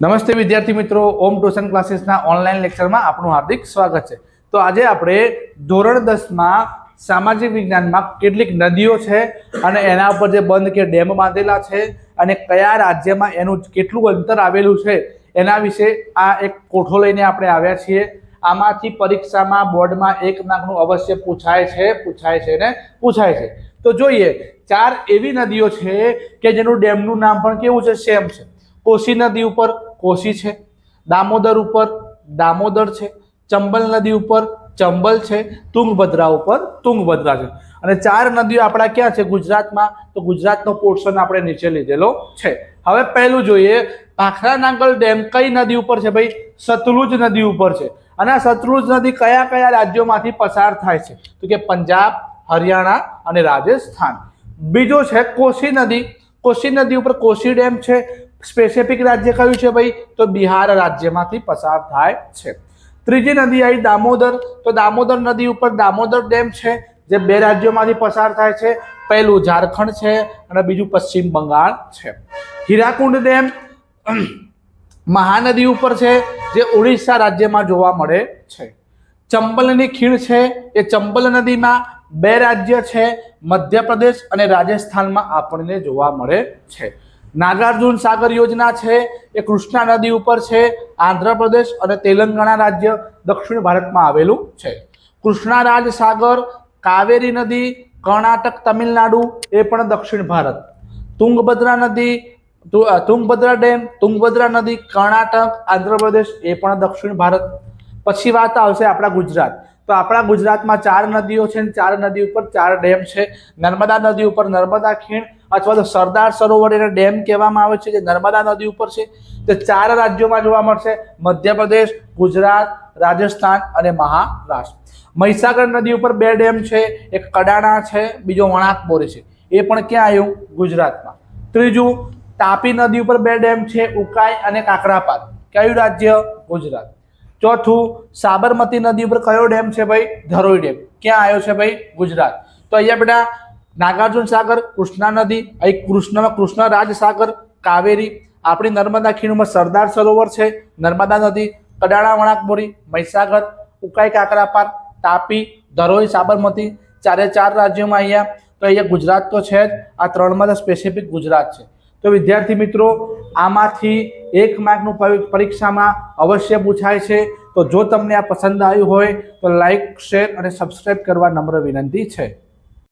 નમસ્તે વિદ્યાર્થી મિત્રો, ઓમ ટ્યુશન ક્લાસીસના ઓનલાઈન લેક્ચરમાં આપનું હાર્દિક સ્વાગત છે. તો આજે આપણે ધોરણ દસમાં સામાજિક વિજ્ઞાનમાં કેટલીક નદીઓ છે અને એના ઉપર જે બંધ કે ડેમ બાંધેલા છે અને કયા રાજ્યમાં એનું કેટલું અંતર આવેલું છે એના વિશે આ એક કોઠો લઈને આપણે આવ્યા છીએ. આમાંથી પરીક્ષામાં બોર્ડમાં એક માર્કનું અવશ્ય પૂછાય છે પૂછાય છે ને પૂછાય છે. તો જોઈએ, ચાર એવી નદીઓ છે કે જેનું ડેમનું નામ પણ કેવું છે? સેમ છે. કોશી નદી ઉપર કોશી છે, દામોદર ઉપર દામોદર છે, ચંબલ નદી ઉપર ચંબલ છે, તુંગભદ્રા ઉપર તુંગભદ્રા છે. અને ચાર નદીઓ આપણા ક્યાં છે? ગુજરાતમાં. તો ગુજરાતનો પોર્શન આપણે નીચે લીધેલો છે. હવે પહેલું જોઈએ ભાખરા નાંગલ ડેમ કઈ નદી ઉપર છે ભાઈ? સતલુજ નદી ઉપર છે. અને આ સતલુજ નદી કયા કયા રાજ્યોમાંથી પસાર થાય છે? તો કે પંજાબ, હરિયાણા અને રાજસ્થાન. બીજો છે કોશી નદી. કોશી નદી ઉપર કોશી ડેમ છે. સ્પેસિફિક રાજ્ય કયું છે ભાઈ? તો બિહાર રાજ્યમાંથી પસાર થાય છે. ત્રીજી નદી આવી દામોદર. તો દામોદર નદી ઉપર દામોદર ડેમ છે, જે બે રાજ્યોમાંથી પસાર થાય છે. પહેલું ઝારખંડ છે અને બીજું પશ્ચિમ બંગાળ છે. હીરાકુંડ ડેમ મહાનદી ઉપર છે, જે ઓડિશા રાજ્યમાં જોવા મળે છે. ચંબલની ખીણ છે, એ ચંબલ નદીમાં બે રાજ્ય છે, મધ્યપ્રદેશ અને રાજસ્થાનમાં આપણને જોવા મળે છે. નાગાર્જુન સાગર યોજના છે, એ કૃષ્ણા નદી ઉપર છે, આંધ્રપ્રદેશ અને તેલંગાણા રાજ્ય દક્ષિણ ભારતમાં આવેલું છે. કૃષ્ણારાજ સાગર, કાવેરી નદી, કર્ણાટક તમિલનાડુ, એ પણ દક્ષિણ ભારત. તુંગભદ્રા નદી તુંગભદ્રા ડેમ, તુંગભદ્રા નદી, કર્ણાટક, આંધ્રપ્રદેશ, એ પણ દક્ષિણ ભારત. પછી વાત આવશે આપણા ગુજરાત. તો આપણા ગુજરાતમાં ચાર નદીઓ છે ને ચાર નદી ઉપર ચાર ડેમ છે. નર્મદા નદી ઉપર નર્મદા ખીણ અથવા તો સરદાર સરોવર એને ડેમ કહેવામાં આવે છે, જે નર્મદા નદી ઉપર છે. તે ચાર રાજ્યોમાં જોવા મળશે. મધ્યપ્રદેશ, ગુજરાત, રાજસ્થાન અને મહારાષ્ટ્ર. મહીસાગર નદી ઉપર બે ડેમ છે, એક કડાણા છે, બીજો વણાકબોરી છે. એ પણ ક્યાં આવ્યું? ગુજરાતમાં. ત્રીજું, તાપી નદી ઉપર બે ડેમ છે, ઉકાઈ અને કાકરાપાર. કયું રાજ્ય? ગુજરાત. ચોથું, સાબરમતી નદી ઉપર કયો ડેમ છે ભાઈ? ધરોઈ ડેમ. ક્યાં આવ્યો છે ભાઈ? ગુજરાત. તો અહીંયા બેટા, નાગાર્જુન સાગર, કૃષ્ણા નદી, અહીં કૃષ્ણમાં કૃષ્ણ રાજ સાગર કાવેરી. આપણી નર્મદા ખીણમાં સરદાર સરોવર છે, નર્મદા નદી, કડાણા, વણાકબોરી, મહીસાગર, ઉકાઈ કાકરાપાર તાપી, ધરોઈ, સાબરમતી, ચારે ચાર રાજ્યોમાં અહીંયા. તો અહીંયા ગુજરાત તો છે જ, આ ત્રણમાં તો સ્પેસિફિક ગુજરાત છે. તો વિદ્યાર્થી મિત્રો આમાંથી એક માર્કનું પરીક્ષામાં અવશ્ય પૂછાય છે. તો જો તમને આ પસંદ આવ્યું હોય, તો લાઈક, શેર અને સબસ્ક્રાઈબ કરવા નમ્ર વિનંતી છે.